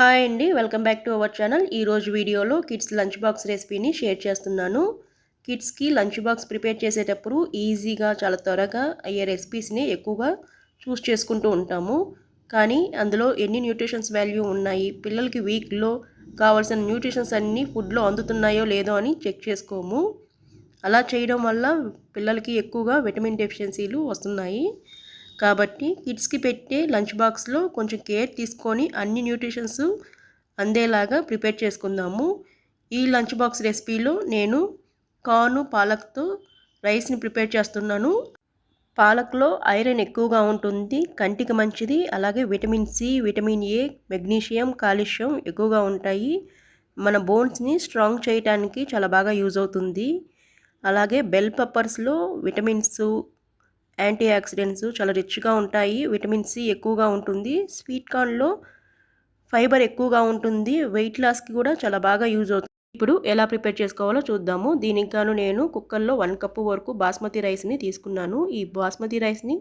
Hi అండి welcome back to our channel. ఈరోజు వీడియోలో కిడ్స్ లంచ్ బాక్స్ రెసిపీని షేర్ చేస్తున్నాను. కిడ్స్కి లంచ్ బాక్స్ ప్రిపేర్ చేసేటప్పుడు ఈజీగా చాలా త్వరగా అయ్యే రెసిపీస్ని ఎక్కువగా చూస్ చేసుకుంటూ ఉంటాము. కానీ అందులో ఎన్ని న్యూట్రిషన్స్ వాల్యూ ఉన్నాయి పిల్లలకి వీక్లో కావాల్సిన న్యూట్రిషన్స్ అన్నీ ఫుడ్లో అందుతున్నాయో లేదో అని చెక్ చేసుకోము. అలా చేయడం వల్ల పిల్లలకి ఎక్కువగా విటమిన్ డెఫిషియన్సీలు వస్తున్నాయి. కాబట్టి కిడ్స్కి పెట్టే లంచ్ బాక్స్లో కొంచెం కేర్ తీసుకొని అన్ని న్యూట్రిషన్స్ అందేలాగా ప్రిపేర్ చేసుకుందాము. ఈ లంచ్ బాక్స్ రెసిపీలో నేను కార్ను పాలక్తో రైస్ని ప్రిపేర్ చేస్తున్నాను. పాలక్లో ఐరన్ ఎక్కువగా ఉంటుంది. కంటికి మంచిది. అలాగే vitamin C vitamin A magnesium calcium ఎక్కువగా ఉంటాయి. మన బోన్స్ని స్ట్రాంగ్ చేయడానికి చాలా బాగా యూజ్ అవుతుంది. అలాగే బెల్ పెప్పర్స్లో విటమిన్స్ యాంటీ ఆక్సిడెంట్స్ చాలా రిచ్గా ఉంటాయి విటమిన్ సి ఎక్కువగా ఉంటుంది స్వీట్ కార్న్లో ఫైబర్ ఎక్కువగా ఉంటుంది వెయిట్ లాస్కి కూడా చాలా బాగా యూజ్ అవుతుంది. ఇప్పుడు ఎలా ప్రిపేర్ చేసుకోవాలో చూద్దాము. దీనికి గాను నేను కుక్కర్లో వన్ కప్పు వరకు బాస్మతి రైస్ని తీసుకున్నాను. ఈ బాస్మతి రైస్ని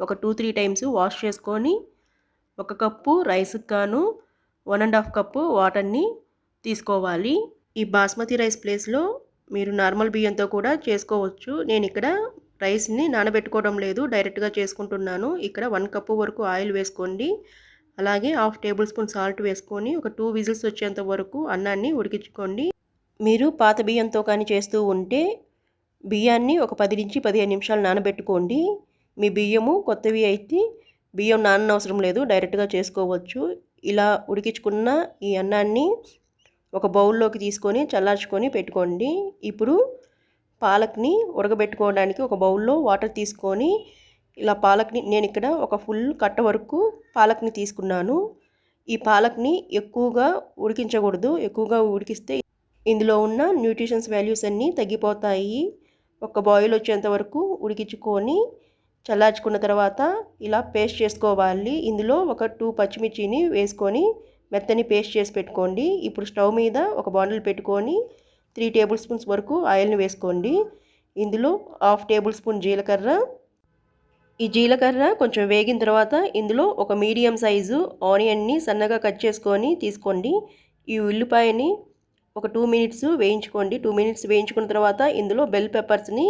ఒక టూ త్రీ టైమ్స్ వాష్ చేసుకొని ఒక కప్పు రైస్కి గాను వన్ అండ్ హాఫ్ కప్పు వాటర్ని తీసుకోవాలి. ఈ బాస్మతి రైస్ ప్లేస్లో మీరు నార్మల్ బియ్యంతో కూడా చేసుకోవచ్చు. నేను ఇక్కడ రైస్ని నానబెట్టుకోవడం లేదు. డైరెక్ట్గా చేసుకుంటున్నాను. ఇక్కడ వన్ కప్పు వరకు ఆయిల్ వేసుకోండి. అలాగే హాఫ్ టేబుల్ స్పూన్ సాల్ట్ వేసుకొని ఒక టూ విజిల్స్ వచ్చేంత వరకు అన్నాన్ని ఉడికించుకోండి. మీరు పాత బియ్యంతో కానీ చేస్తూ ఉంటే బియ్యాన్ని ఒక పది నుంచి పదిహేను నిమిషాలు నానబెట్టుకోండి. మీ బియ్యము కొత్తవి అయితే బియ్యం నాననవసరం లేదు. డైరెక్ట్గా చేసుకోవచ్చు. ఇలా ఉడికించుకున్న ఈ అన్నాన్ని ఒక బౌల్లోకి తీసుకొని చల్లార్చుకొని పెట్టుకోండి. ఇప్పుడు పాలక్ని ఉడకబెట్టుకోవడానికి ఒక బౌల్లో వాటర్ తీసుకొని ఇలా పాలక్ని నేను ఇక్కడ ఒక ఫుల్ కట్ట వరకు పాలక్ని తీసుకున్నాను. ఈ పాలక్ని ఎక్కువగా ఉడికించకూడదు. ఎక్కువగా ఉడికిస్తే ఇందులో ఉన్న న్యూట్రిషన్స్ వాల్యూస్ అన్నీ తగ్గిపోతాయి. ఒక బాయిల్ వచ్చేంత వరకు ఉడికించుకొని చల్లార్చుకున్న తర్వాత ఇలా పేస్ట్ చేసుకోవాలి. ఇందులో ఒక టూ పచ్చిమిర్చిని వేసుకొని మెత్తని పేస్ట్ చేసి పెట్టుకోండి. ఇప్పుడు స్టవ్ మీద ఒక బాండిల్ పెట్టుకొని త్రీ టేబుల్ స్పూన్స్ వరకు ఆయిల్ని వేసుకోండి. ఇందులో హాఫ్ టేబుల్ స్పూన్ జీలకర్ర. ఈ జీలకర్ర కొంచెం వేగిన తర్వాత ఇందులో ఒక మీడియం సైజు ఆనియన్ని సన్నగా కట్ చేసుకొని తీసుకోండి. ఈ ఉల్లిపాయని ఒక టూ మినిట్స్ వేయించుకోండి. టూ మినిట్స్ వేయించుకున్న తర్వాత ఇందులో బెల్ పెప్పర్స్ని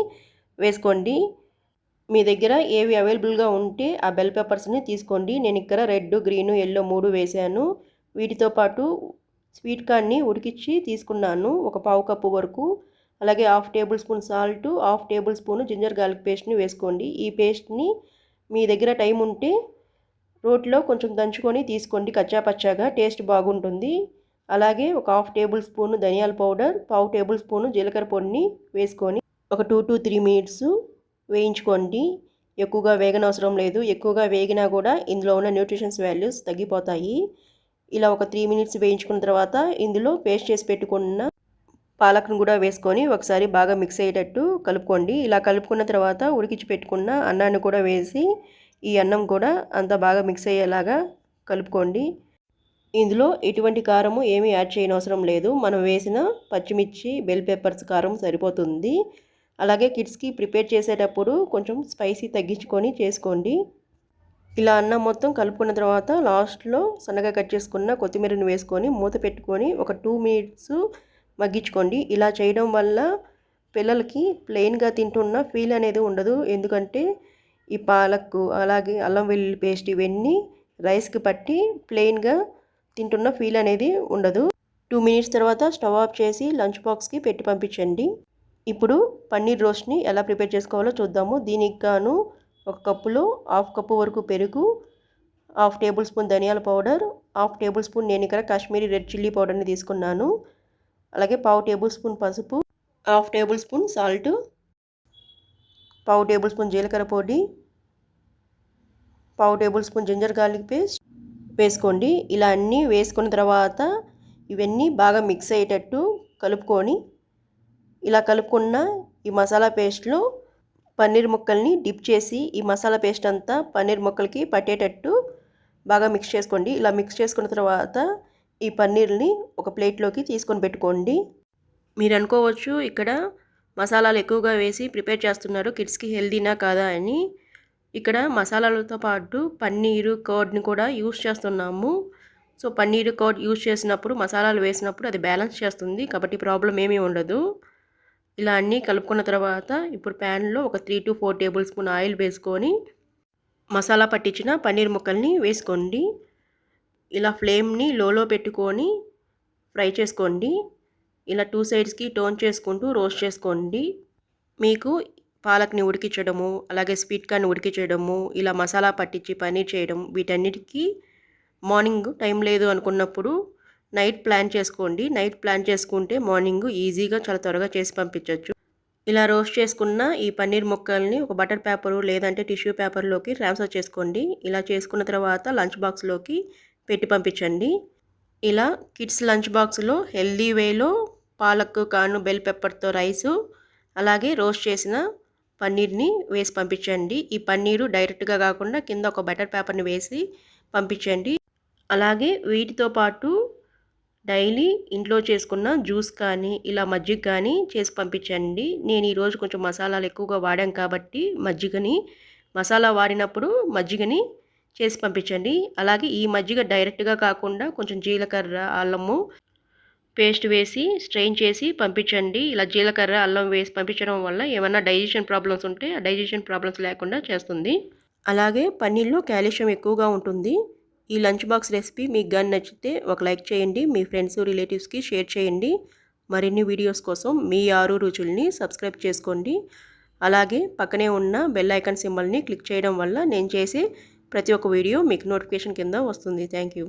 వేసుకోండి. మీ దగ్గర ఏవి అవైలబుల్గా ఉంటే ఆ బెల్ పెప్పర్స్ని తీసుకోండి. నేను ఇక్కడ రెడ్ గ్రీను ఎల్లో మూడు వేసాను వీటితో పాటు స్వీట్ కార్న్ని ఉడికించి తీసుకున్నాను. ఒక పావు కప్పు వరకు. అలాగే half tablespoon salt half tablespoon ginger garlic పేస్ట్ని వేసుకోండి. ఈ పేస్ట్ని మీ దగ్గర టైం ఉంటే రోట్లో కొంచెం దంచుకొని తీసుకోండి. కచ్చాపచ్చాగా టేస్ట్ బాగుంటుంది. అలాగే ఒక హాఫ్ టేబుల్ స్పూన్ ధనియాల పౌడర్ పావు టేబుల్ స్పూన్ జీలకర్ర పొడిని వేసుకొని ఒక టూ టు త్రీ మినిట్స్ వేయించుకోండి. ఎక్కువగా వేగనవసరం లేదు. ఎక్కువగా వేగినా కూడా ఇందులో ఉన్న న్యూట్రిషన్స్ వాల్యూస్ తగ్గిపోతాయి. ఇలా ఒక త్రీ మినిట్స్ వేయించుకున్న తర్వాత ఇందులో పేస్ట్ చేసి పెట్టుకున్న పాలక్ను కూడా వేసుకొని ఒకసారి బాగా మిక్స్ అయ్యేటట్టు కలుపుకోండి. ఇలా కలుపుకున్న తర్వాత ఉడికించి పెట్టుకున్న అన్నాన్ని కూడా వేసి ఈ అన్నం కూడా అంత బాగా మిక్స్ అయ్యేలాగా కలుపుకోండి. ఇందులో ఎటువంటి కారము ఏమీ యాడ్ చేయనవసరం లేదు. మనం వేసిన పచ్చిమిర్చి బెల్ పెప్పర్స్ కారం సరిపోతుంది. అలాగే కిడ్స్కి ప్రిపేర్ చేసేటప్పుడు కొంచెం స్పైసీ తగ్గించుకొని చేసుకోండి. ఇలా అన్నం మొత్తం కలుపుకున్న తర్వాత లాస్ట్లో సన్నగా కట్ చేసుకున్న కొత్తిమీరని వేసుకొని మూత పెట్టుకొని ఒక టూ మినిట్స్ మగ్గించుకోండి. ఇలా చేయడం వల్ల పిల్లలకి ప్లెయిన్గా తింటున్న ఫీల్ అనేది ఉండదు. ఎందుకంటే ఈ పాలక్ అలాగే అల్లం వెల్లుల్లి పేస్ట్ ఇవన్నీ రైస్కి పట్టి ప్లెయిన్గా తింటున్న ఫీల్ అనేది ఉండదు. టూ మినిట్స్ తర్వాత స్టవ్ ఆఫ్ చేసి లంచ్ బాక్స్కి పెట్టి పంపించండి. ఇప్పుడు పన్నీర్ రోస్ట్ని ఎలా ప్రిపేర్ చేసుకోవాలో చూద్దాము. దీనికి గాను ఒక కప్పులో హాఫ్ కప్పు వరకు పెరుగు హాఫ్ టేబుల్ స్పూన్ ధనియాల పౌడర్ హాఫ్ టేబుల్ స్పూన్ నేను ఇక్కడ కాశ్మీరీ రెడ్ చిల్లీ పౌడర్ని తీసుకున్నాను. అలాగే పావు టేబుల్ స్పూన్ పసుపు హాఫ్ టేబుల్ స్పూన్ సాల్ట్ పావు టేబుల్ స్పూన్ జీలకర్ర పొడి పావు tablespoon ginger garlic paste వేసుకోండి. ఇలా అన్నీ వేసుకున్న తర్వాత ఇవన్నీ బాగా మిక్స్ అయ్యేటట్టు కలుపుకొని ఇలా కలుపుకున్న ఈ మసాలా పేస్ట్లో పన్నీర్ ముక్కల్ని డిప్ చేసి ఈ మసాలా పేస్ట్ అంతా పన్నీర్ ముక్కలకి పట్టేటట్టు బాగా మిక్స్ చేసుకోండి. ఇలా మిక్స్ చేసుకున్న తర్వాత ఈ పన్నీర్ని ఒక ప్లేట్లోకి తీసుకొని పెట్టుకోండి. మీరు అనుకోవచ్చు ఇక్కడ మసాలాలు ఎక్కువగా వేసి ప్రిపేర్ చేస్తున్నారు. కిడ్స్కి హెల్దీనా కాదా అని. ఇక్కడ మసాలాలతో పాటు పన్నీరు కర్డ్ని కూడా యూస్ చేస్తున్నాము. సో పన్నీర్ కర్డ్ యూజ్ చేసినప్పుడు మసాలాలు వేసినప్పుడు అది బ్యాలెన్స్ చేస్తుంది. కాబట్టి ప్రాబ్లం ఏమీ ఉండదు. ఇలా అన్నీ కలుపుకున్న తర్వాత ఇప్పుడు ప్యాన్లో ఒక three to four tablespoon oil వేసుకొని మసాలా పట్టించిన పన్నీర్ ముక్కల్ని వేసుకోండి. ఇలా ఫ్లేమ్ని లోలో పెట్టుకొని ఫ్రై చేసుకోండి. ఇలా టూ సైడ్స్కి టోన్ చేసుకుంటూ రోస్ట్ చేసుకోండి. మీకు పాలక్ని ఉడికించడము అలాగే స్వీట్ కార్న్ ఉడికించడము ఇలా మసాలా పట్టించి పన్నీర్ చేయడం వీటన్నిటికీ మార్నింగ్ టైం లేదు అనుకున్నప్పుడు నైట్ ప్లాన్ చేసుకోండి. నైట్ ప్లాన్ చేసుకుంటే మార్నింగ్ ఈజీగా చాలా త్వరగా చేసి పంపించవచ్చు ఇలా రోస్ట్ చేసుకున్న ఈ పన్నీర్ ముక్కల్ని ఒక బటర్ పేపరు లేదంటే టిష్యూ పేపర్లోకి ట్రాన్స్ఫర్ చేసుకోండి. ఇలా చేసుకున్న తర్వాత లంచ్ బాక్స్లోకి పెట్టి పంపించండి. ఇలా కిడ్స్ లంచ్ బాక్స్లో హెల్దీ వేలో పాలక్ కాను బెల్ పెప్పర్తో రైసు అలాగే రోస్ట్ చేసిన పన్నీర్ని వేసి పంపించండి. ఈ పన్నీరు డైరెక్ట్గా కాకుండా కింద ఒక బటర్ పేపర్ని వేసి పంపించండి. అలాగే వీటితో పాటు డైలీ ఇంట్లో చేసుకున్న జ్యూస్ కానీ ఇలా మజ్జిగ కానీ చేసి పంపించండి. నేను ఈరోజు కొంచెం మసాలాలు ఎక్కువగా వాడాం కాబట్టి మజ్జిగని మసాలా వాడినప్పుడు మజ్జిగని చేసి పంపించండి. అలాగే ఈ మజ్జిగ డైరెక్ట్గా కాకుండా కొంచెం జీలకర్ర అల్లము పేస్ట్ వేసి స్ట్రెయిన్ చేసి పంపించండి. ఇలా జీలకర్ర అల్లం వేసి పంపించడం వల్ల ఏమైనా డైజెషన్ ప్రాబ్లమ్స్ ఉంటే ఆ డైజెషన్ ప్రాబ్లమ్స్ లేకుండా చేస్తుంది. అలాగే పన్నీర్లో కాల్షియం ఎక్కువగా ఉంటుంది. ఈ లంచ్ బాక్స్ రెసిపీ మీకు కానీ నచ్చితే ఒక లైక్ చేయండి మీ ఫ్రెండ్స్ రిలేటివ్స్కి షేర్ చేయండి. మరిన్ని వీడియోస్ కోసం మీ ఆరు రుచుల్ని సబ్స్క్రైబ్ చేసుకోండి. అలాగే పక్కనే ఉన్న బెల్ ఐకాన్ సింబల్ని క్లిక్ చేయడం వల్ల నేను చేసే ప్రతి ఒక్క వీడియో మీకు నోటిఫికేషన్ కింద వస్తుంది. Thank you.